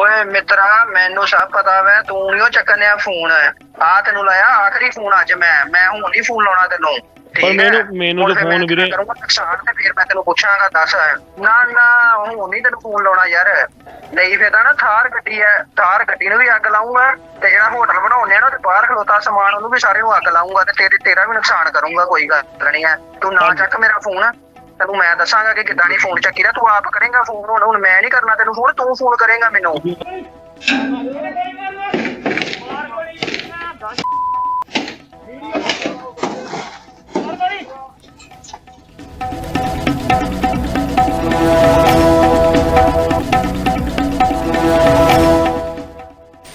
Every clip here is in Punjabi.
ਓਏ ਮਿੱਤਰਾ ਮੈਨੂੰ ਸਭ ਪਤਾ ਵੈ ਤੂੰ ਨੀ ਉਹ ਚੱਕਣਿਆ ਫੋਨ ਆ ਤੈਨੂੰ ਲਾਇਆ ਆਖਰੀ ਫੋਨ ਅੱਜ ਮੈਂ। ਮੈਂ ਹੁਣ ਨਹੀਂ ਫੋਨ ਲਾਉਣਾ ਤੈਨੂੰ। ਠੀਕ ਪਰ ਹੈ? ਮੈਨੂੰ- ਮੈਨੂੰ ਹੁਣ ਤਾਂ ਫਿਰ ਮੈਂ ਫੋਨ ਵੀਰੇ- ਕਰੂੰਗਾ ਨੁਕਸਾਨ ਤੇ ਫਿਰ ਮੈਂ ਤੈਨੂੰ ਪੁੱਛਾਂਗਾ ਦੱਸ। ਨਾ ਨਾ ਹੁਣ ਨਹੀਂ ਤੈਨੂੰ ਫੋਨ ਲਾਉਣਾ ਯਾਰ। ਨਹੀਂ ਫਿਰ ਤਾਂ ਨਾ ਥਾਰ ਗੱਡੀ ਹੈ ਥਾਰ ਗੱਡੀ ਨੂੰ ਵੀ ਅੱਗ ਲਾਉਂਗਾ ਤੇ ਜਿਹੜਾ ਹੋਟਲ ਬਣਾਉਂਦੇ ਆ ਨਾ ਤੇ ਬਾਹਰ ਖਲੋਤਾ ਸਮਾਨ ਉਹਨੂੰ ਵੀ ਸਾਰੇ ਨੂੰ ਅੱਗ ਲਾਉਂਗਾ ਤੇ ਤੇਰੇ ਤੇਰਾ ਵੀ ਨੁਕਸਾਨ ਕਰੂੰਗਾ ਕੋਈ ਗੱਲ ਨਹੀਂ ਹੈ ਤੂੰ ਨਾ ਚੱਕ ਮੇਰਾ ਫੋਨ ਤੈਨੂੰ ਮੈਂ ਦੱਸਾਂਗਾ ਕਿ ਕਿੱਦਾਂ ਨਹੀਂ ਫੋਨ ਚੱਕੀਦਾ ਤੂੰ ਆਪ ਕਰੇਂਗਾ ਫੋਨ ਹੁਣ ਹੁਣ ਮੈਂ ਨਹੀਂ ਕਰਨਾ ਤੈਨੂੰ ਫੋਨ ਤੂੰ ਫੋਨ ਕਰੇਂਗਾ ਮੈਨੂੰ।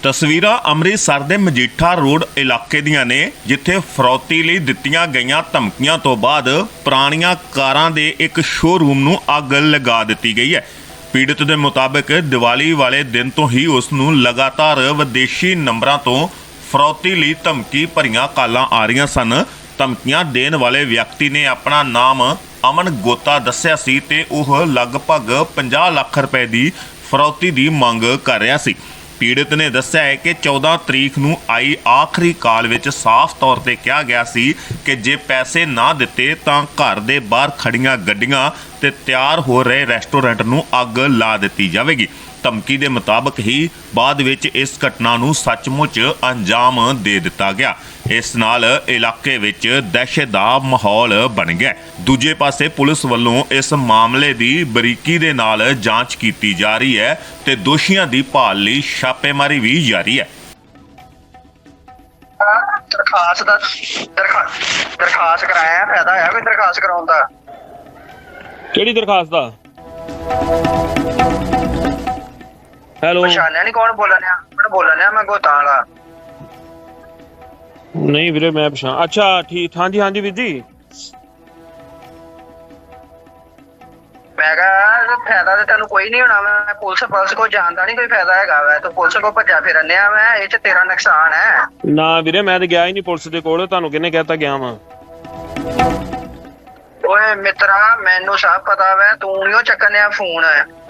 ਤਸਵੀਰਾਂ ਅੰਮ੍ਰਿਤਸਰ ਦੇ ਮਜੀਠਾ ਰੋਡ ਇਲਾਕੇ ਦੀਆਂ ਨੇ, ਜਿੱਥੇ ਫਰੌਤੀ ਲਈ ਦਿੱਤੀਆਂ ਗਈਆਂ ਧਮਕੀਆਂ ਤੋਂ ਬਾਅਦ ਪੁਰਾਣੀਆਂ ਕਾਰਾਂ ਦੇ ਇੱਕ ਸ਼ੋਰੂਮ ਨੂੰ ਅੱਗ ਲਗਾ ਦਿੱਤੀ ਗਈ ਹੈ। ਪੀੜਤ ਦੇ ਮੁਤਾਬਕ ਦੀਵਾਲੀ ਵਾਲੇ ਦਿਨ ਤੋਂ ਹੀ ਉਸ ਨੂੰ ਲਗਾਤਾਰ ਵਿਦੇਸ਼ੀ ਨੰਬਰਾਂ ਤੋਂ ਫਰੌਤੀ ਲਈ ਧਮਕੀ ਭਰੀਆਂ ਕਾਲਾਂ ਆ ਰਹੀਆਂ ਸਨ। ਧਮਕੀਆਂ ਦੇਣ ਵਾਲੇ ਵਿਅਕਤੀ ਨੇ ਆਪਣਾ ਨਾਮ ਅਮਨ ਗੋਤਾ ਦੱਸਿਆ ਸੀ ਤੇ ਉਹ ਲਗਭਗ 50 ਲੱਖ ਰੁਪਏ ਦੀ ਫਰੌਤੀ ਦੀ ਮੰਗ ਕਰ ਰਿਹਾ ਸੀ। ਪੀੜਤ ਨੇ ਦੱਸਿਆ ਹੈ ਕਿ 14 ਤਰੀਕ ਨੂੰ ਆਈ ਆਖਰੀ ਕਾਲ ਵਿੱਚ ਸਾਫ਼ ਤੌਰ ਤੇ ਕਿਹਾ ਗਿਆ ਸੀ ਕਿ ਜੇ ਪੈਸੇ ਨਾ ਦਿੱਤੇ ਤਾਂ ਘਰ ਦੇ ਬਾਹਰ ਖੜੀਆਂ ਗੱਡੀਆਂ ਤੇ ਤਿਆਰ ਹੋ ਰਹੇ ਰੈਸਟੋਰੈਂਟ ਨੂੰ ਅੱਗ ਲਾ ਦਿੱਤੀ ਜਾਵੇਗੀ। ਧਮਕੀ ਦੇ ਮੁਤਾਬਕ ਹੀ ਬਾਅਦ ਵਿੱਚ ਇਸ ਘਟਨਾ ਨੂੰ ਸੱਚਮੁੱਚ ਅੰਜਾਮ ਦੇ ਦਿੱਤਾ ਗਿਆ। ਇਸ ਨਾਲ ਇਲਾਕੇ ਵਿੱਚ ਦਹਿਸ਼ਤ ਦਾ ਮਾਹੌਲ ਬਣ ਗਿਆ ਦੂਜੇ ਪਾਸੇ ਪੁਲਿਸ ਵੱਲੋਂ ਇਸ ਮਾਮਲੇ ਦੀ ਬਰੀਕੀ ਦੇ ਨਾਲ ਜਾਂਚ ਕੀਤੀ ਜਾ ਰਹੀ ਹੈ ਤੇ ਦੋਸ਼ੀਆਂ ਦੀ ਭਾਲ ਲਈ ਛਾਪੇਮਾਰੀ ਵੀ ਜਾਰੀ ਹੈ। ਦਰਖਾਸਤ ਦਾ ਦਰਖਾਸਤ ਦਰਖਾਸਤ ਕਰਾਇਆ ਫਾਇਦਾ ਹੈ ਕੋਈ ਦਰਖਾਸਤ ਕਰਾਉਣ ਦਾ? ਕਿਹੜੀ ਦਰਖਾਸਤ ਦਾ? ਹੈਲੋ ਪਛਾਣਿਆ ਨਹੀਂ ਕੌਣ ਬੋਲਣ ਆ ਮੈਂ ਬੋਲਣ ਆ ਮੈਂ ਗੋਤਾਂ ਵਾਲਾ। ਨਹੀਂ ਵੀਰੇ ਮੈਂ ਪਛਾਣ ਅੱਛਾ ਠੀਕ ਹਾਂਜੀ ਹਾਂਜੀ ਵੀਰ ਜੀ। ਮੈਂ ਕਿਹਾ ਫਾਇਦਾ ਤੇ ਤੈਨੂੰ ਕੋਈ ਨਹੀਂ ਹੋਣਾ ਮੈਂ ਪੁਲਿਸ ਪੁਲਿਸ ਕੋ ਜਾਣਦਾ ਨਹੀਂ ਕੋਈ ਫਾਇਦਾ ਹੈਗਾ ਵੈ। ਤੂੰ ਪੁਲਿਸ ਕੋ ਭੱਜਾ ਫਿਰਨੇ ਆ ਮੈਂ ਇਹ ਚ ਤੇਰਾ ਨੁਕਸਾਨ ਹੈ। ਨਾ ਵੀਰੇ ਮੈਂ ਤੇ ਗਿਆ ਹੀ ਨਹੀਂ ਪੁਲਿਸ ਦੇ ਕੋਲ। ਤੁਹਾਨੂੰ ਕਿਹਨੇ ਕਹਿਤਾ ਗਿਆ ਵਾਂ? ਓਏ ਮਿੱਤਰਾ ਮੈਨੂੰ ਸਭ ਪਤਾ ਵੈ ਤੂੰ ਨੀ ਉਹ ਚੱਕਣਿਆ ਫੋਨ।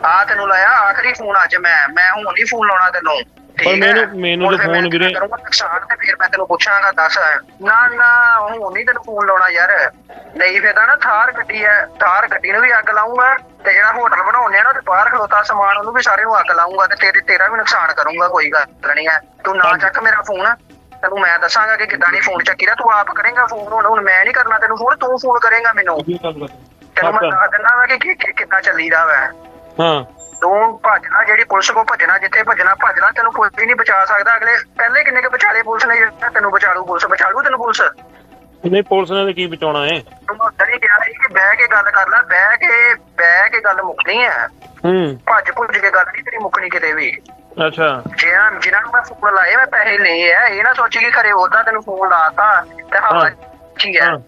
ਆ ਤੈਨੂੰ ਲਾਇਆ ਆਖਰੀ ਫੋਨ ਅੱਜ ਮੈਂ। ਮੈਂ ਹੁਣ ਨਹੀਂ ਫੋਨ ਲਾਉਣਾ ਤੈਨੂੰ। ਪਰ? ਮੈਨੂੰ- ਮੈਨੂੰ ਤਾਂ ਫੋਨ ਵੀਰੇ- ਕਰੂੰਗਾ? ਨੁਕਸਾਨ ਤੇ ਫਿਰ ਮੈਂ ਤੈਨੂੰ ਪੁੱਛਾਂਗਾ ਦੱਸ। ਨਾ ਨਾ ਹੁਣ ਨਹੀਂ ਤੈਨੂੰ ਫੋਨ ਲਾਉਣਾ ਯਾਰ। ਨਹੀਂ ਫਿਰ ਤਾਂ ਨਾ ਥਾਰ ਗੱਡੀ ਹੈ। ਥਾਰ ਗੱਡੀ ਨੂੰ ਵੀ ਅੱਗ ਲਾਉਂਗਾ ਤੇ ਜਿਹੜਾ ਹੋਟਲ ਬਣਾਉਂਦੇ ਆ ਨਾ ਤੇ ਬਾਹਰ ਖਲੋਤਾ ਸਮਾਨ ਉਹਨੂੰ ਵੀ ਸਾਰੇ ਨੂੰ ਅੱਗ ਲਾਉਂਗਾ ਤੇ ਤੇਰੇ ਤੇਰਾ ਵੀ ਨੁਕਸਾਨ ਕਰੂੰਗਾ ਕੋਈ ਗੱਲ ਨਹੀਂ ਹੈ। ਤੂੰ ਨਾ ਚੱਕ ਮੇਰਾ ਫੋਨ ਤੈਨੂੰ ਮੈਂ ਦੱਸਾਂਗਾ ਕਿ ਕਿੱਦਾਂ ਨਹੀਂ ਫੋਨ ਚੱਕੀਦਾ ਤੂੰ ਆਪ ਕਰੇਂਗਾ ਫੋਨ ਹੁਣ ਹੁਣ ਮੈਂ ਨਹੀਂ ਕਰਨਾ ਤੈਨੂੰ ਫੋਨ ਤੂੰ ਫੋਨ ਕਰੇਂਗਾ ਮੈਨੂੰ। ਤੈਨੂੰ ਮੈਂ। ਦੱਸ ਦਿੰਦਾ ਵਾ ਕੀ- ਕਿੱਦਾਂ ਚੱਲੀਦਾ ਵਾ। ਹਾਂ। ਤੂੰ ਭੱਜਣਾ ਜਿਹੜੀ ਪੁਲਿਸ ਕੋ ਭੱਜਣਾ ਜਿੱਥੇ ਭੱਜਣਾ ਭੱਜਣਾ ਤੈਨੂੰ ਕੋਈ ਵੀ ਨਹੀਂ ਬਚਾ ਸਕਦਾ। ਅਗਲੇ ਪਹਿਲੇ ਕਿੰਨੇ ਕੁ ਬਚਾਲੇ ਪੁਲਿਸ ਨੇ ਜਿਹੜਾ ਤੈਨੂੰ ਬਚਾ ਲੂ ਪੁਲਿਸ ਬਚਾ ਲੂ ਤੈਨੂੰ ਪੁਲਿਸ? ਨਹੀਂ ਪੁਲਿਸ ਨੇ ਕੀ ਬਚਾਉਣਾ ਹੈ ਤੂੰ ਉਦੋਂ ਹੀ ਕਿਹਾ ਸੀ ਕਿ ਬਹਿ ਕੇ ਗੱਲ ਕਰ ਲੈ ਬਹਿ ਕੇ ਬਹਿ ਕੇ ਗੱਲ ਮੁੱਕਣੀ ਹੈ। ਹੂੰ। ਭੱਜ ਭੁੱਜ ਕੇ ਗੱਲ ਨਹੀਂ ਤੇਰੀ ਮੁੱਕਣੀ ਕਿਤੇ ਵੀ। ਅੱਛਾ। ਜਿਹਨਾਂ ਜਿਨ੍ਹਾਂ ਨੂੰ ਮੈਂ ਫੋਨ ਲਾਏ ਮੈਂ ਪੈਸੇ ਲਏ ਆ ਇਹ ਨਾ ਸੋਚੀ ਕਿ ਖਰੇ ਉਹਦਾ ਤੈਨੂੰ ਫੋਨ ਲਾਤਾ ਤੇ ਹਾਂ। ਠੀਕ ਹੈ। ਹਾਂ।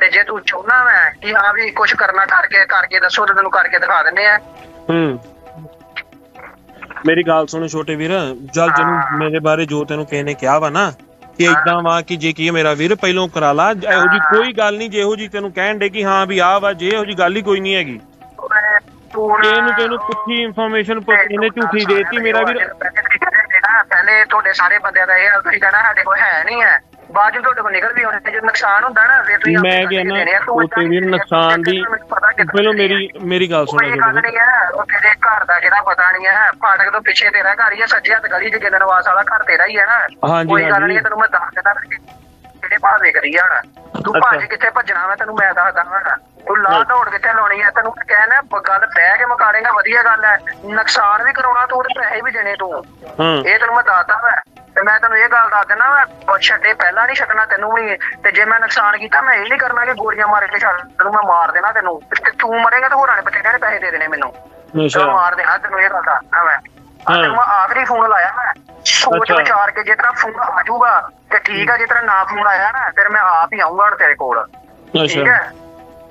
ਤੇ ਜੇ ਤੂੰ ਚਾਹੁੰਦਾ ਮੈਂ ਕਿ ਹਾਂ ਵੀ ਕੁਝ ਕਰਨਾ ਕਰਕੇ ਕਰਕੇ ਦੱਸੋ ਤੇ ਤੈਨੂੰ ਕਰਕੇ ਦਿਖਾ ਦਿੰਨੇ ਆ। ਹੂੰ। ਮੇਰੀ ਗੱਲ ਸੁਣ ਛੋਟੇ ਵੀਰ ਜਲ ਜਿਹਨੂੰ ਮੇਰੇ ਬਾਰੇ ਜੋ ਤੈਨੂੰ ਕਿਸੇ ਨੇ ਕਿਹਾ ਵਾ ਨਾ, ਕਿ ਇਦਾਂ ਵਾ ਕਿ ਜੇ ਕੀ ਮੇਰਾ ਵੀਰ ਪਹਿਲੋਂ ਕਰਾ ਲਾ, ਇਹੋ ਜੀ ਕੋਈ ਗੱਲ ਨਹੀਂ ਜਿਹੋ ਜੀ ਤੈਨੂੰ ਕਹਿਣ ਦੇ ਕਿ ਹਾਂ ਵੀ ਆਹ ਵਾ, ਜੇ ਇਹੋ ਜੀ ਗੱਲ ਹੀ ਕੋਈ ਨਹੀਂ ਹੈਗੀ। ਇਹਨੂੰ ਤੈਨੂੰ ਪੁੱਠੀ ਇਨਫੋਰਮੇਸ਼ਨ ਇਹਨੇ ਝੂਠੀ ਦੇਤੀ ਮੇਰਾ ਵੀਰ। ਪਹਿਲੇ ਤੁਹਾਡੇ ਸਾਰੇ ਬੰਦਿਆਂ ਦਾ ਇਹ ਤੁਸੀਂ ਕਹਿਣਾ, ਸਾਡੇ ਕੋਲ ਹੈ ਨਹੀਂ ਹੈ। ਬਾਅਦ ਚ ਤੁਹਾਡੇ ਕੋਲ ਨਿਕਲ ਵੀ ਆਉਣੇ ਜੇ ਨੁਕਸਾਨ ਹੁੰਦਾ ਨਾ ਫਿਰ ਤੁਸੀਂ ਮੈਂ ਆਪੇ ਕਿਹਾ ਨਾ, ਦੇਣੇ ਆ। ਤੂੰ ਛੋਟੇ ਵੀਰ, ਏਦਾਂ ਨੁਕਸਾਨ ਦੀ- ਪਹਿਲੋਂ ਮੇਰੀ ਮੇਰੀ ਗੱਲ ਸੁਣੋ ਗੱਲ ਨਹੀਂ ਹੈ ਉਹ ਤੇਰੇ ਘਰ ਦਾ ਕਿਹੜਾ ਪਤਾ ਨਹੀਂ ਹੈ ਫਾਟਕ ਤੋਂ ਪਿੱਛੇ ਤੇਰਾ ਘਰ ਹੀ ਹੈ ਸੱਜੇ ਹੱਥ ਗਲੀ 'ਚ ਗਿੱਲਣਵਾਸ ਵਾਲਾ ਘਰ ਤੇਰਾ ਹੀ ਹੈ ਨਾ। ਕੋਈ ਗੱਲ। ਨਹੀਂ ਤੈਨੂੰ ਮੈਂ ਦੱਸ ਦਿੰਦਾ ਕਿਹੜੇ ਭਾਵੇਂ ਕਰੀ ਜਾਣਾ। ਤੂੰ ਅੱਛਾ। ਭੱਜ ਕਿੱਥੇ ਭੱਜਣਾ ਮੈਂ ਤੈਨੂੰ ਮੈਂ ਦੱਸਦਾ ਹਾਂ ਤੂੰ ਲਾ ਦੌੜ ਕਿੱਥੇ ਲਾਉਣੀ ਹੈ ਤੈਨੂੰ ਮੈਂ ਕਹਿਣਾ ਗੱਲ ਬਹਿ ਕੇ ਮੁਕਾੜੇਗਾ ਵਧੀਆ ਗੱਲ ਹੈ ਨੁਕਸਾਨ ਵੀ ਕਰਾਉਣਾ ਤੂੰ ਤੇ ਪੈਸੇ ਵੀ ਦੇਣੇ ਤੂੰ। ਇਹ ਤੈਨੂੰ ਮੈਂ ਦੱਸਦਾ ਵਾ। ਤੇ ਮੈਂ ਤੈਨੂੰ ਇਹ ਗੱਲ ਦੱਸ ਦਿੰਦਾ ਉਹ ਛੱਡੇ ਪਹਿਲਾਂ ਨਹੀਂ ਛੱਡਣਾ ਤੈਨੂੰ ਵੀ। ਤੇ ਜੇ ਮੈਂ ਨੁਕਸਾਨ ਕੀਤਾ ਮੈਂ ਇਹ ਨਹੀਂ ਕਰਨਾ ਕਿ ਗੋਲੀਆਂ ਮਾਰ ਕੇ ਛੱਡ ਤੈਨੂੰ ਮੈਂ ਮਾਰ ਦੇਣਾ ਤੈਨੂੰ। ਤੇ ਤੂੰ ਮਰੇਗਾ ਤੇ ਹੋਰਾਂ ਨੇ ਬਥੇਰਿਆਂ ਨੇ ਪੈਸੇ ਦੇ ਦੇਣੇ ਮੈਨੂੰ। ਅੱਛਾ। ਮਾਰ ਦੇਣਾ ਤੈਨੂੰ ਇਹ ਗੱਲ ਦੱਸਦਾ ਮੈਂ। ਤੈਨੂੰ ਮੈਂ ਆਖਰੀ ਫੋਨ ਲਾਇਆ ਮੈਂ। ਸੋਚ। ਵਿਚਾਰ ਕੇ ਜੇ ਤੇਰਾ ਫੋਨ ਆ ਜਾਊਗਾ ਤੇ ਠੀਕ ਆ ਜੇ ਤੇਰਾ ਨਾ ਫੋਨ ਆਇਆ ਨਾ ਫਿਰ ਮੈਂ ਆਪ ਹੀ ਆਉਂਗਾ ਤੇਰੇ ਕੋਲ। ਠੀਕ ਹੈ?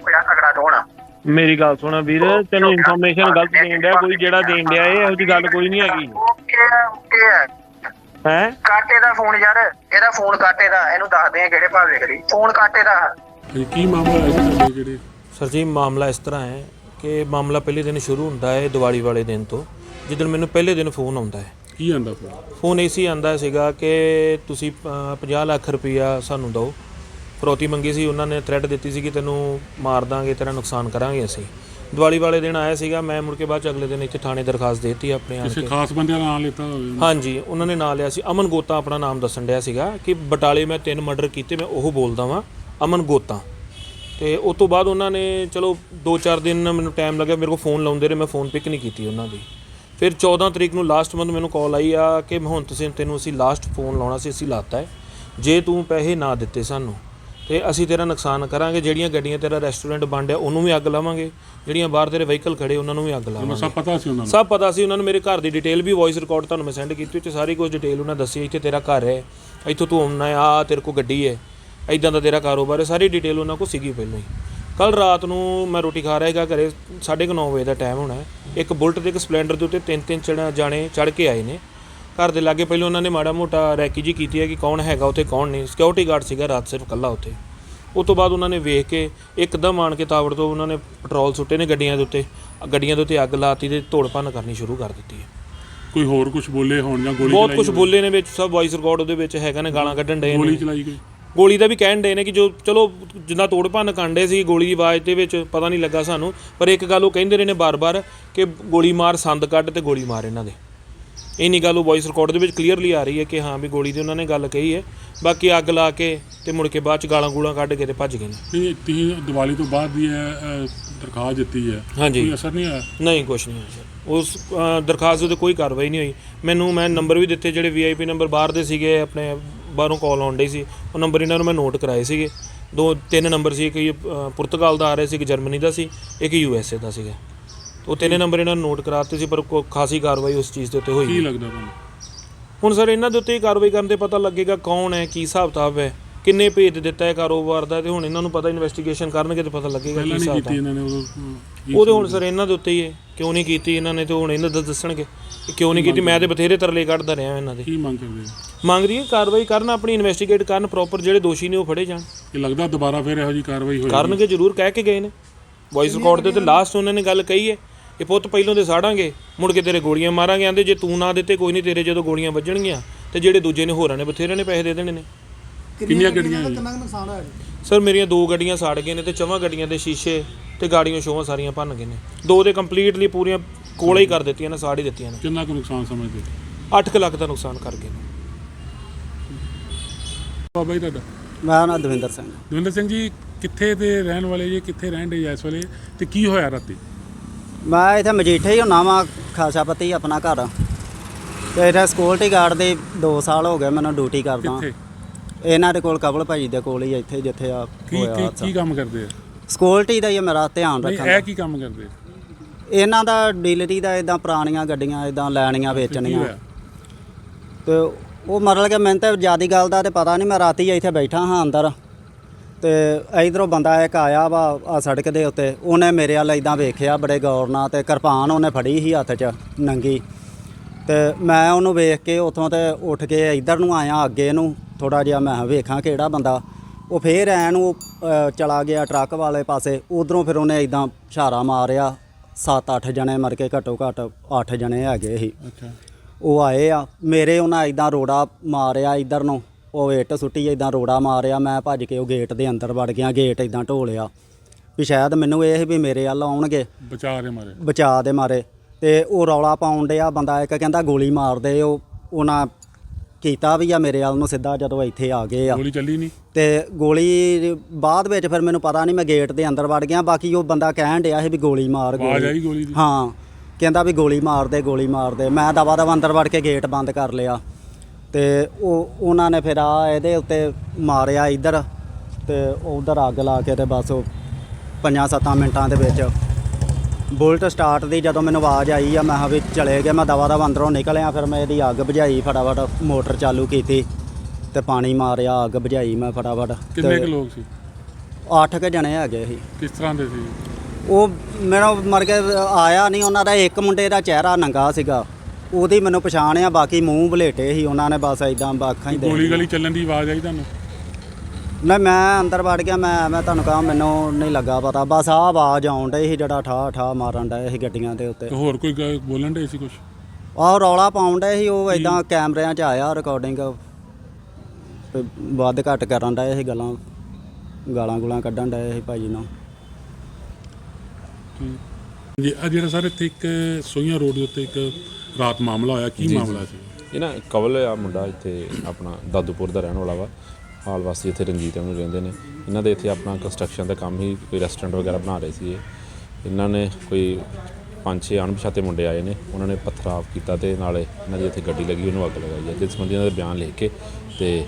ਬੜਾ ਤਗੜਾ ਹੋਣਾ ਮੇਰੀ ਗੱਲ ਸੁਣ ਵੀਰ ਤੈਨੂੰ ਇਨਫੋਰਮੇਸ਼ਨ ਗਲਤ ਦੇਣ ਡਿਆ ਕੋਈ ਜਿਹੜਾ ਦੇਣ ਡਿਆ ਇਹ ਇਹੋ ਜੀ ਗੱਲ ਕੋਈ ਨਹੀਂ ਹੈਗੀ। ਓਕੇ ਓਕੇ ਹੈ? ਕਾਟੇ ਦਾ ਫੋਨ ਯਾਰ ਇਹਦਾ ਫੋਨ ਕਾਟੇ ਦਾ ਇਹਨੂੰ ਦੱਸਦੇ ਆ ਕਿਹੜੇ ਭਾਵੇਂ ਕਰੀ। ਫੋਨ ਕਾਟੇ ਦਾ। ਕੀ ਮਾਮਲਾ ਹੈ ਜੀ ਤੁਹਾਡੇ ਜਿਹੜੇ ਸਰ ਜੀ ਮਾਮਲਾ ਇਸ ਤਰ੍ਹਾਂ ਹੈ ਕਿ ਮਾਮਲਾ ਪਹਿਲੇ ਦਿਨ ਸ਼ੁਰੂ ਹੁੰਦਾ ਹੈ ਦੀਵਾਲੀ ਵਾਲੇ ਦਿਨ ਤੋਂ ਜਿੱਦਣ ਮੈਨੂੰ ਪਹਿਲੇ ਦਿਨ ਫੋਨ ਆਉਂਦਾ ਹੈ। ਕੀ ਆਂਦਾ ਫਿਰ ਫੋਨ ਏਸੀ ਆਂਦਾ ਸੀਗਾ ਕਿ ਤੁਸੀਂ ਅ, 50 ਲੱਖ ਰੁਪਈਆ ਸਾਨੂੰ ਦਿਓ। ਫਰੋਤੀ ਮੰਗੀ ਸੀ ਉਹਨਾਂ ਨੇ ਥ੍ਰੈਟ ਦਿੱਤੀ ਸੀ ਕਿ ਤੈਨੂੰ ਮਾਰ ਦਾਂਗੇ ਤੇਰਾ ਨੁਕਸਾਨ ਕਰਾਂਗੇ ਅਸੀਂ। ਦੀਵਾਲੀ ਵਾਲੇ ਦਿਨ ਆਇਆ ਸੀਗਾ ਮੈਂ ਮੁੜ ਕੇ ਬਾਅਦ ਚ ਅਗਲੇ ਦਿਨ ਇੱਥੇ ਥਾਣੇ ਦਰਖਾਸਤ ਦੇਤੀ ਆਪਣੇ ਆਣ ਕਿਸੇ ਕੇ। ਖਾਸ ਬੰਦੇ ਦਾ ਨਾਮ ਲਿੱਤਾ ਹੋਵੇ ਹਾਂਜੀ ਉਹਨਾਂ ਨੇ ਨਾਂ ਲਿਆ ਸੀ। ਅਮਨ ਗੋਤਾ ਆਪਣਾ ਨਾਮ ਦੱਸਣ ਡਿਆ ਸੀਗਾ ਕਿ ਬਟਾਲੇ ਮੈਂ ਤਿੰਨ ਮਰਡਰ ਕੀਤੇ ਮੈਂ ਉਹ ਬੋਲਦਾ ਵਾਂ ਅਮਨ ਗੋਤਾ। ਤੇ ਉਸ ਤੋਂ ਬਾਅਦ ਉਹਨਾਂ ਨੇ ਚਲੋ 2-4 ਦਿਨ ਮੈਨੂੰ ਟਾਈਮ ਲੱਗਿਆ ਮੇਰੇ ਕੋਲ ਫੋਨ ਲਾਉਂਦੇ ਰਹੇ ਮੈਂ ਫੋਨ ਪਿਕ ਨਹੀਂ ਕੀਤੀ ਉਹਨਾਂ ਦੀ। ਫਿਰ 14 ਤਰੀਕ ਨੂੰ ਲਾਸਟ ਮੰਥ ਮੈਨੂੰ ਕਾਲ ਆਈ ਆ ਕਿ ਮਹੰਤ ਸਿੰਘ ਤੈਨੂੰ ਅਸੀਂ ਲਾਸਟ ਫੋਨ ਲਾਉਣਾ ਸੀ ਅਸੀਂ ਲਾਤਾ ਹੈ। ਜੇ ਤੂੰ ਪੈਸੇ ਨਾ ਦਿੱਤੇ ਸਾਨੂੰ ਤੇ ਅਸੀਂ ਤੇਰਾ ਨੁਕਸਾਨ ਕਰਾਂਗੇ ਜਿਹੜੀਆਂ ਗੱਡੀਆਂ ਤੇਰਾ ਰੈਸਟੋਰੈਂਟ ਬੰਦ ਆ ਉਹਨੂੰ ਵੀ ਅੱਗ ਲਾਵਾਂਗੇ। ਜਿਹੜੀਆਂ ਬਾਹਰ ਤੇਰੇ ਵਹੀਕਲ ਖੜੇ ਉਹਨਾਂ ਨੂੰ ਵੀ ਅੱਗ ਲਾਵਾਂਗੇ। ਸਭ ਪਤਾ ਸੀ ਉਹਨਾਂ ਨੂੰ। ਸਭ ਪਤਾ ਸੀ ਉਹਨਾਂ ਨੂੰ ਮੇਰੇ ਘਰ ਦੀ ਡਿਟੇਲ ਵੀ ਵੌਇਸ ਰਿਕਾਰਡ ਤੁਹਾਨੂੰ ਮੈਂ ਸੈਂਡ ਕੀਤੀ ਤੇ ਸਾਰੀ ਕੁਝ ਡਿਟੇਲ ਉਹਨਾਂ ਦੱਸੀ ਇੱਥੇ ਤੇਰਾ ਘਰ ਹੈ ਇੱਥੋਂ ਤੂੰ ਆਉਣਾ ਆ ਤੇਰੇ ਕੋਲ ਗੱਡੀ ਹੈ ਐਦਾਂ ਦਾ ਤੇਰਾ ਕਾਰੋਬਾਰ ਹੈ ਸਾਰੀ ਡਿਟੇਲ ਉਹਨਾਂ ਕੋਲ ਸੀਗੀ ਪਹਿਲਾਂ ਹੀ। ਕੱਲ ਰਾਤ ਨੂੰ ਮੈਂ ਰੋਟੀ ਖਾ ਰਿਹਾ ਹੈਗਾ ਘਰੇ 9:30 ਵਜੇ ਦਾ ਟਾਈਮ ਹੋਣਾ ਹੈ। ਇੱਕ ਬੁਲਟ ਤੇ ਇੱਕ ਸਪਲੈਂਡਰ ਦੇ ਉੱਤੇ ਤਿੰਨ ਤਿੰਨ ਜਾਣੇ ਚੜ ਕੇ ਆਏ ਨੇ। ਘਰ ਦੇ ਲਾਗੇ ਪਹਿਲਾਂ ਉਹਨਾਂ ਨੇ ਮਾੜਾ ਮੋਟਾ ਰੈਕੀ ਜੀ ਕੀਤੀ ਹੈ ਕਿ ਕੌਣ ਹੈਗਾ ਉੱਥੇ ਕੌਣ ਨਹੀਂ। ਸਿਕਿਉਰਿਟੀ ਗਾਰਡ ਸੀਗਾ ਰਾਤ ਸਿਰਫ ਕੱਲਾ ਉੱਥੇ। ਉਸ ਤੋਂ ਬਾਅਦ ਉਹਨਾਂ ਨੇ ਵੇਖ ਕੇ ਇੱਕਦਮ ਆਣ ਕੇ ਤਾਵੜ ਤੋਂ ਉਹਨਾਂ ਨੇ ਪੈਟਰੋਲ ਸੁੱਟੇ ਨੇ ਗੱਡੀਆਂ ਦੇ ਉੱਤੇ। ਗੱਡੀਆਂ ਦੇ ਉੱਤੇ ਅੱਗ ਲਾਤੀ ਤੇ ਤੋੜ ਭੰਨ ਕਰਨੀ ਸ਼ੁਰੂ ਕਰ ਦਿੱਤੀ ਹੈ। ਕੋਈ ਹੋਰ ਕੁਝ ਬੋਲੇ ਹੋਣ ਜਾਂ ਗੋਲੀ ਬਹੁਤ ਕੁਝ? ਬੋਲੇ ਨੇ ਵਿੱਚ ਸਭ ਵੌਇਸ ਰਿਕਾਰਡ ਉਹਦੇ ਵਿੱਚ ਹੈਗਾ ਨੇ ਗਾਲਾਂ ਕੱਢਣ ਡਏ ਗੋਲੀ ਚਲਾਈ ਗਈ। ਗੋਲੀ ਦਾ ਵੀ ਕਹਿਣ ਡਏ ਨੇ ਕਿ ਜੋ ਚਲੋ ਜਿੰਨਾ ਤੋੜ ਭੰਨ ਕਾਂਡੇ ਸੀ ਗੋਲੀ ਦੀ ਆਵਾਜ਼ ਦੇ ਵਿੱਚ ਪਤਾ ਨਹੀਂ ਲੱਗਾ ਸਾਨੂੰ ਪਰ ਇੱਕ ਗੱਲ ਉਹ ਕਹਿੰਦੇ ਰਹੇ ਨੇ ਬਾਰ-ਬਾਰ ਕਿ ਗੋਲੀ ਮਾਰ ਸੰਦ ਕੱਢ ਤੇ ਗੋਲੀ ਮਾਰ ਇਹਨਾਂ ਦੇ। ਇੰਨੀ ਗੱਲ ਉਹ ਵੌਇਸ ਰਿਕਾਰਡ ਦੇ ਵਿੱਚ ਕਲੀਅਰਲੀ ਆ ਰਹੀ ਹੈ ਕਿ ਹਾਂ ਵੀ ਗੋਲੀ ਦੀ ਉਹਨਾਂ ਨੇ ਗੱਲ ਕਹੀ ਹੈ। ਬਾਕੀ ਅੱਗ ਲਾ ਕੇ ਤੇ ਮੁੜ ਕੇ ਬਾਅਦ ਚ ਗਾਲਾਂ ਗੂਲਾਂ ਕੱਢ ਕੇ ਤੇ ਭੱਜ ਗਏ ਨੇ। ਨਹੀਂ ਤੁਸੀਂ ਦੀਵਾਲੀ ਤੋਂ ਬਾਅਦ ਦੀ ਇਹ ਅਹ, ਦਰਖਾਸਤ ਦਿੱਤੀ ਹੈ। ਹਾਂਜੀ। ਕੋਈ ਅਸਰ ਨਹੀਂ ਆਇਆ ਨਹੀਂ ਕੁਛ ਨਹੀਂ ਹੋਇਆ ਸਰ ਉਸ ਅ, ਦਰਖਾਸਤ ਉਤੇ ਕੋਈ ਕਾਰਵਾਈ ਨਹੀਂ ਹੋਈ। ਮੈਨੂੰ ਮੈਂ ਨੰਬਰ ਵੀ ਦਿੱਤੇ ਜਿਹੜੇ ਵੀਆਈਪੀ ਨੰਬਰ ਬਾਹਰ ਦੇ ਸੀਗੇ ਆਪਣੇ ਬਾਹਰੋਂ ਕਾਲ ਆਉਣ ਡਈ ਸੀ। ਉਹ ਨੰਬਰ ਇਹਨਾਂ ਨੂੰ ਮੈਂ ਨੋਟ ਕਰਾਏ ਸੀਗੇ। ਦੋ ਤਿੰਨ ਨੰਬਰ ਸੀ ਇੱਕ ਅ, ਪੁਰਤਗਾਲ ਦਾ ਆ ਰਿਹਾ ਸੀ ਇੱਕ ਜਰਮਨੀ ਦਾ ਸੀ ਇੱਕ ਯੂਐਸਏ ਦਾ ਸੀਗਾ। ਉਹ ਤਿੰਨੇ ਨੰਬਰ ਇਹਨਾਂ ਨੂੰ ਨੋਟ ਕਰਾਤੇ ਸੀ ਪਰ ਕੋਈ ਖਾਸੀ ਕਾਰਵਾਈ ਉਸ ਚੀਜ਼ ਦੇ ਉੱਤੇ ਹੋਈ ਕੀ ਨਹੀਂ। ਲੱਗਦਾ ਤੁਹਾਨੂੰ? ਹੁਣ ਸਰ ਇਹਨਾਂ ਦੇ ਉੱਤੇ ਹੀ ਕਾਰਵਾਈ ਕਰਨ ਤੇ ਪਤਾ ਲੱਗੇਗਾ ਕੌਣ ਹੈ ਕੀ ਹਿਸਾਬ ਕਿਤਾਬ ਹੈ ਕਿੰਨੇ ਭੇਜ ਦਿੱਤਾ ਹੈ ਕਾਰੋਬਾਰ ਦਾ ਤੇ ਹੁਣ ਇਹਨਾਂ ਨੂੰ ਪਤਾ ਇਨਵੈਸਟੀਗੇਸ਼ਨ ਕਰਨਗੇ ਤੇ ਪਤਾ ਲੱਗੇਗਾ ਕੀ ਪਹਿਲਾਂ ਨਹੀਂ ਹਿਸਾਬ ਕੀਤੀ ਕਿਤਾਬ ਇਹਨਾਂ ਨੇ ਉਦੋਂ ਕੀ ਉਹਦੇ ਹੁਣ ਸਰ ਇਹਨਾਂ ਦੇ ਉੱਤੇ ਹੀ ਹੈ। ਕਿਉਂ ਨਹੀਂ ਕੀਤੀ ਇਹਨਾਂ ਨੇ ਤੇ ਹੁਣ ਇਹਨਾਂ ਦਾ ਦੱਸਣਗੇ ਕਿ ਕਿਉਂ ਨਹੀਂ ਕੀਤੀ। ਮੈਂ ਤੇ ਬਥੇਰੇ ਤਰਲੇ ਕੱਢਦਾ ਰਿਹਾ ਇਹਨਾਂ ਦੇ। ਕੀ ਮੰਗ ਕਰਦੇ? ਹੋ? ਮੰਗਦੀ ਹੈ ਕਾਰਵਾਈ ਕਰਨ ਆਪਣੀ ਇਨਵੈਸਟੀਗੇਟ ਕਰਨ ਪ੍ਰੋਪਰ ਜਿਹੜੇ ਦੋਸ਼ੀ ਨੇ ਉਹ ਫੜੇ ਜਾਣ। ਇਹ ਲੱਗਦਾ ਦੁਬਾਰਾ ਫਿਰ ਇਹੋ ਜੀ ਕਾਰਵਾਈ ਹੋਈ ਕਰਨਗੇ ਜ਼ਰੂਰ ਕਹਿ ਕੇ ਗਏ ਨੇ। ਵੌਇਸ ਰਿਕਾਰਡ ਦੇ ਉੱਤੇ ਲਾਸਟ ਉਹਨਾਂ ਨੇ ਗੱਲ ਕਹੀ ਹੈ। ਇਹ ਪੁੱਤ ਪਹਿਲੋਂ ਦੇ ਸਾੜਾਂਗੇ ਮੁੜ ਕੇ ਤੇਰੇ ਗੋਲੀਆਂ ਮਾਰਾਂਗੇ ਆਂਦੇ ਜੇ ਤੂੰ ਨਾ ਦਿੱਤੇ ਕੋਈ ਨਹੀਂ ਤੇਰੇ ਜਦੋਂ ਗੋਲੀਆਂ ਵੱਜਣਗੀਆਂ ਤੇ ਜਿਹੜੇ ਦੂਜੇ ਨੇ ਹੋਰਾਂ ਨੇ ਬਥੇਰੇ ਨੇ ਪੈਸੇ ਦੇ ਦੇਣੇ ਨੇ। ਕਿੰਨੀਆਂ ਗੱਡੀਆਂ ਜੀ ਕਿੰਨਾ ਕੁ ਨੁਕਸਾਨ ਹੋਇਆ ਜੀ? ਸਰ ਮੇਰੀਆਂ ਦੋ ਗੱਡੀਆਂ ਸਾੜ ਗਏ ਨੇ ਤੇ ਚਵਾਂ ਗੱਡੀਆਂ ਦੇ ਸ਼ੀਸ਼ੇ ਤੇ ਗਾੜੀਆਂ ਸ਼ੋਆਂ ਸਾਰੀਆਂ ਭੰਨ ਗਏ ਨੇ। ਦੋ ਦੇ ਕੰਪਲੀਟਲੀ ਪੂਰੀਆਂ ਕੋਲੇ ਹੀ ਕਰ ਦਿੱਤੀਆਂ ਨੇ ਸਾੜ ਹੀ ਦਿੱਤੀਆਂ ਨੇ। ਕਿੰਨਾ ਕੁ ਨੁਕਸਾਨ ਸਮਝਦੇ? 8 ਲੱਖ ਦਾ ਨੁਕਸਾਨ ਕਰ ਗਏ ਨੇ। ਬਾਬਾ ਜੀ ਤੁਹਾਡਾ? ਮੈਂ ਨਾ ਦਵਿੰਦਰ ਸਿੰਘ ਦਵਿੰਦਰ ਸਿੰਘ ਜੀ ਕਿੱਥੇ ਦੇ ਰਹਿਣ ਵਾਲੇ ਜੀ ਕਿੱਥੇ ਰਹਿਣ ਦੇ ਇਸ ਵੇਲੇ? ਤੇ ਕੀ ਹੋਇਆ ਰਾਤੀ? ਮੈਂ ਇੱਥੇ ਮਜੀਠੇ ਹੀ ਹੁੰਨਾ ਵਾਂ ਖਾਸਾਪਤੀ ਆਪਣਾ ਘਰ। ਤੇ ਇੱਥੇ ਸਕਿਉਰਟੀ ਗਾਰਡ ਦੇ 2 ਸਾਲ ਹੋ ਗਏ ਮੈਨੂੰ ਡਿਊਟੀ ਕਰਦਾ। ਕਿੱਥੇ? ਇਹਨਾਂ ਦੇ ਕੋਲ ਕਬਲ ਭਾਜੀ ਦੇ ਕੋਲ ਹੀ ਇੱਥੇ ਜਿੱਥੇ ਆ ਕੀ ਹੋਇਆ ਕੀ ਹਾਦਸਾ। ਕੀ ਕੰਮ ਕਰਦੇ ਆ? ਸਕਿਉਰਟੀ ਦਾ ਹੀ ਮੇਰਾ ਧਿਆਨ ਨਹੀਂ ਰੱਖਣ ਇਹ ਕੀ ਕੰਮ ਕਰਦੇ ਆ? ਇਹਨਾਂ ਦਾ ਡੀਲਰੀ ਦਾ ਇਦਾਂ ਪੁਰਾਣੀਆਂ ਗੱਡੀਆਂ ਇਦਾਂ ਲੈਣੀਆਂ ਕੀ ਵੇਚਣੀਆਂ। ਹੋਇਆ? ਤੇ ਉਹ ਮਤਲਬ ਕਿ ਮੈਨੂੰ ਤਾਂ ਜਿਆਦੀ ਗੱਲ ਦਾ ਤੇ ਪਤਾ ਨਹੀਂ ਮੈਂ ਰਾਤੀ ਇੱਥੇ ਬੈਠਾ ਹਾਂ ਅੰਦਰ। ਤੇ ਇਧਰੋਂ ਬੰਦਾ ਇੱਕ ਆਇਆ ਵਾ ਆ ਸੜਕ ਦੇ ਉੱਤੇ ਉਹਨੇ ਮੇਰੇ ਵੱਲ ਇਦਾਂ ਵੇਖਿਆ ਬੜੇ ਗੌਰ ਨਾਲ ਤੇ ਕਿਰਪਾਨ ਉਹਨੇ ਫੜੀ ਸੀ ਹੱਥ 'ਚ ਨੰਗੀ। ਤੇ ਮੈਂ ਉਹਨੂੰ ਵੇਖ ਕੇ ਉੱਥੋਂ ਤੇ ਉੱਠ ਕੇ ਇਧਰ ਨੂੰ ਆਇਆ ਅੱਗੇ ਨੂੰ ਥੋੜਾ ਜਿਹਾ ਮੈਂ ਵੇਖਾਂ ਕਿਹੜਾ ਬੰਦਾ। ਉਹ ਫੇਰ ਐ ਨੂੰ ਚਲਾ ਗਿਆ ਟਰੱਕ ਵਾਲੇ ਪਾਸੇ ਉਧਰੋਂ ਫਿਰ ਉਹਨੇ ਇਦਾਂ ਇਸ਼ਾਰਾ ਮਾਰਿਆ 7-8 ਜਣੇ ਮਰ ਕੇ ਘੱਟੋ ਘੱਟ 8 ਜਣੇ ਹੈਗੇ ਸੀ। ਅੱਛਾ। ਉਹ ਆਏ ਆ ਮੇਰੇ ਉਹਨਾਂ ਇਦਾਂ ਰੋੜਾ ਮਾਰਿਆ ਇਧਰ ਨੂੰ ਉਹ ਇੱਟ ਸੁੱਟੀ ਇਦਾਂ ਰੋੜਾ ਮਾਰਿਆ ਮੈਂ ਭੱਜ ਕੇ ਉਹ ਗੇਟ ਦੇ ਅੰਦਰ ਵੜ ਗਿਆ ਗੇਟ ਇਦਾਂ ਢੋਲਿਆ। ਵੀ ਸ਼ਾਇਦ ਮੈਨੂੰ ਇਹ ਵੀ ਮੇਰੇ ਵੱਲ ਆਉਣਗੇ। ਬਚਾ ਰਹੇ ਮਾਰੇ। ਬਚਾ ਦੇ ਮਾਰੇ। ਤੇ ਉਹ ਰੌਲਾ ਪਾਉਣ ਡਿਆ ਬੰਦਾ ਇੱਕ ਕਹਿੰਦਾ ਗੋਲੀ ਮਾਰ ਦੇ ਉਹ ਉਹਨਾਂ ਕੀਤਾ ਵੀ ਆ ਮੇਰੇ ਵੱਲ ਨੂੰ ਸਿੱਧਾ ਜਦੋਂ ਇੱਥੇ ਆ ਗਏ ਆ। ਗੋਲੀ ਚੱਲੀ ਨਹੀਂ? ਤੇ ਗੋਲੀ ਬਾਅਦ ਵਿੱਚ ਫਿਰ ਮੈਨੂੰ ਪਤਾ ਨਹੀਂ ਮੈਂ ਗੇਟ ਦੇ ਅੰਦਰ ਵੜ ਗਿਆ ਬਾਕੀ ਉਹ ਬੰਦਾ ਕਹਿਣ ਡਿਆ ਸੀ ਵੀ ਗੋਲੀ ਮਾਰ ਆਵਾਜ਼ ਆਈ ਗੋਲੀ ਦੀ? ਹਾਂ। ਕਹਿੰਦਾ ਵੀ ਗੋਲੀ ਮਾਰ ਦੇ ਗੋਲੀ ਮਾਰ ਦੇ। ਮੈਂ ਦਵਾ ਦਵਾ ਅੰਦਰ ਵੜ ਕੇ ਗੇਟ ਬੰਦ ਕਰ ਲਿਆ। ਤੇ ਉਹ ਉਹਨਾਂ ਨੇ ਫਿਰ ਆ ਇਹਦੇ ਉੱਤੇ ਮਾਰਿਆ ਇੱਧਰ ਤੇ ਉਧਰ ਅੱਗ ਲਾ ਕੇ ਤੇ ਬਸ ਉਹ ਪੰਜਾਂ ਸੱਤਾਂ ਮਿੰਟਾਂ ਦੇ ਵਿੱਚ ਬੁਲਟ ਸਟਾਰਟ ਦੀ ਜਦੋਂ ਮੈਨੂੰ ਆਵਾਜ਼ ਆਈ ਆ ਮੈਂ ਕਿਹਾ ਵੀ ਚਲੇ ਗਏ ਮੈਂ ਦਵਾ ਦਵਾ ਅੰਦਰੋਂ ਨਿਕਲਿਆ ਫਿਰ ਮੈਂ ਇਹਦੀ ਅੱਗ ਬੁਝਾਈ ਫਟਾਫਟ ਮੋਟਰ ਚਾਲੂ ਕੀਤੀ ਤੇ ਪਾਣੀ ਮਾਰਿਆ ਅੱਗ ਬੁਝਾਈ ਮੈਂ ਫਟਾਫਟ ਕਿੰਨੇ ਕੁ ਲੋਕ ਸੀ? ਅੱਠ ਕੁ ਜਣੇ ਹੈਗੇ ਸੀ। ਕਿਸ ਤਰ੍ਹਾਂ ਦੇ ਸੀ? ਉਹ ਮੇਰਾ ਮਰ ਕੇ ਆਇਆ ਨਹੀਂ ਉਹਨਾਂ ਦਾ ਇੱਕ ਮੁੰਡੇ ਦਾ ਚਿਹਰਾ ਨੰਗਾ ਸੀਗਾ। ਉਹਦੀ ਮੈਨੂੰ ਪਛਾਣ ਆ ਬਾਕੀ ਮੂੰਹ ਬਲੇਟੇ ਸੀ ਉਹਨਾਂ ਨੇ ਬਸ ਇਦਾਂ ਅੱਖਾਂ ਹੀ ਗੋਲੀ ਦੇ ਗਲੀ ਚੱਲਣ ਦੀ ਆਵਾਜ਼ ਆਈ ਤੁਹਾਨੂੰ? ਮੈਂ ਮੈਂ ਅੰਦਰ ਵੜ ਗਿਆ ਮੈਂ ਮੈਂ ਤੁਹਾਨੂੰ ਕਹਾਂ ਮੈਨੂੰ ਨਹੀਂ ਲੱਗਾ ਪਤਾ। ਬਸ ਆਹ ਆਵਾਜ਼ ਆਉਣ ਡਈ ਸੀ ਜਿਹੜਾ ਠਾ ਠਾ ਮਾਰਨ ਡਏ ਸੀ ਗੱਡੀਆਂ ਦੇ ਉੱਤੇ। ਤੇ ਹੋਰ ਕੋਈ ਗ- ਬੋਲਣ ਦੇ ਸੀ ਕੁਝ ਆਹ ਰੌਲਾ ਪਾਉਣ ਡਏ ਸੀ ਉਹ ਇਦਾਂ ਕੈਮਰਿਆਂ 'ਚ ਆਇਆ ਰਿਕਾਰਡਿੰਗ ਵੱਧ ਘੱਟ ਕਰਨ ਡਏ ਸੀ ਗੱਲਾਂ ਗਾਲਾਂ ਗੁਲਾਂ ਕੱਢਣ ਡਏ ਸੀ ਭਾਜੀ ਨੂੰ। ਜੀ ਆ ਜਿਹੜਾ ਸਰ ਇੱਥੇ ਇੱਕ ਸੋਈਆਂ ਰੋਡ ਦੇ ਉੱਤੇ ਇੱਕ ਰਾਤ ਮਾਮਲਾ ਹੋਇਆ ਕੀ ਮਾਮਲਾ ਸੀ? ਇਹ ਨਾ ਕਵਲ ਆ ਮੁੰਡਾ ਇੱਥੇ ਆਪਣਾ ਦਾਦੂਪੁਰ ਦਾ ਰਹਿਣ ਵਾਲਾ ਵਾ। ਹਾਲ ਵਾਸੀ ਇੱਥੇ ਰਣਜੀਤ ਨੂੰ ਰਹਿੰਦੇ ਨੇ। ਇਹਨਾਂ ਦੇ ਇੱਥੇ ਆਪਣਾ ਕੰਸਟਰਕਸ਼ਨ ਦਾ ਕੰਮ ਹੀ ਕੋਈ ਰੈਸਟੋਰੈਂਟ ਵਗੈਰਾ ਬਣਾ ਰਹੇ ਸੀ ਇਹ ਇਹਨਾਂ ਨੇ ਕੋਈ ਪੰਜ ਛੇ ਅਣਪਛਾਤੇ ਮੁੰਡੇ ਆਏ ਨੇ। ਉਹਨਾਂ ਨੇ ਪਥਰਾਵ ਕੀਤਾ ਤੇ ਨਾਲੇ ਇਹਨਾਂ ਦੀ ਇੱਥੇ ਗੱਡੀ ਲੱਗੀ ਉਹਨੂੰ ਅੱਗ ਲਗਾਈ ਹੈ। ਜਿਸ ਸੰਬੰਧੀ ਇਹਨਾਂ ਦਾ ਬਿਆਨ ਲਿਖ ਕੇ ਤੇ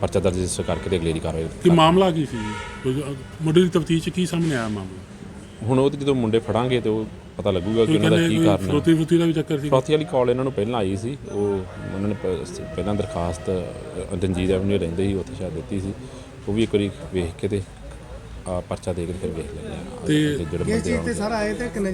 ਪਰਚਾ ਦਰਜ ਰਜਿਸਟਰ ਕਰਕੇ ਤੇ ਅਗਲੇਰੀ ਕਾਰਵਾਈ ਕਿ ਮਾਮਲਾ ਕੀ ਸੀ? ਕੋਈ ਮੁੱਢਲੀ ਤਫਤੀਸ਼ ਕੀ ਸਾਹਮਣੇ ਆਇਆ ਮਾਮਲਾ? ਹੁਣ ਉਹ ਜਦੋਂ ਮੁੰਡੇ ਫੜਾਂਗੇ ਤੇ ਉਹ ਪਤਾ ਲੱਗੂਗਾ ਕਿ ਉਹਨਾਂ ਦਾ ਕੀ ਕਾਰਨ ਹੈ। ਫਰੋਤੀ ਫਰੋਤੀ ਦਾ ਵੀ ਚੱਕਰ ਸੀ ਫਰੋਤੀ ਵਾਲੀ ਕਾਲ ਇਹਨਾਂ ਨੂੰ ਪਹਿਲਾਂ ਆਈ ਸੀ ਉਹ ਉਹਨਾਂ ਨੇ ਪ- ਪਹਿਲਾਂ ਦਰਖਾਸਤ ਅ, ਰਣਜੀਤ ਐਵਨਿਊ ਰਹਿੰਦੇ ਸੀ ਉੱਥੇ ਸ਼ਾਇਦ ਦਿੱਤੀ ਸੀ। ਉਹ ਵੀ ਇੱਕ ਵਾਰੀ ਵੇਖ ਕੇ ਤੇ ਆ ਪਰਚਾ ਦੇ ਕੇ ਤੇ ਫਿਰ ਵੇਖ ਲੈਂਦੇ ਆ। ਤੇ ਜਿਹੜੇ ਬੰਦੇ ਆਉਣਗੇ। ਸਰ ਆਏ ਤੇ ਕਿੰਨੇ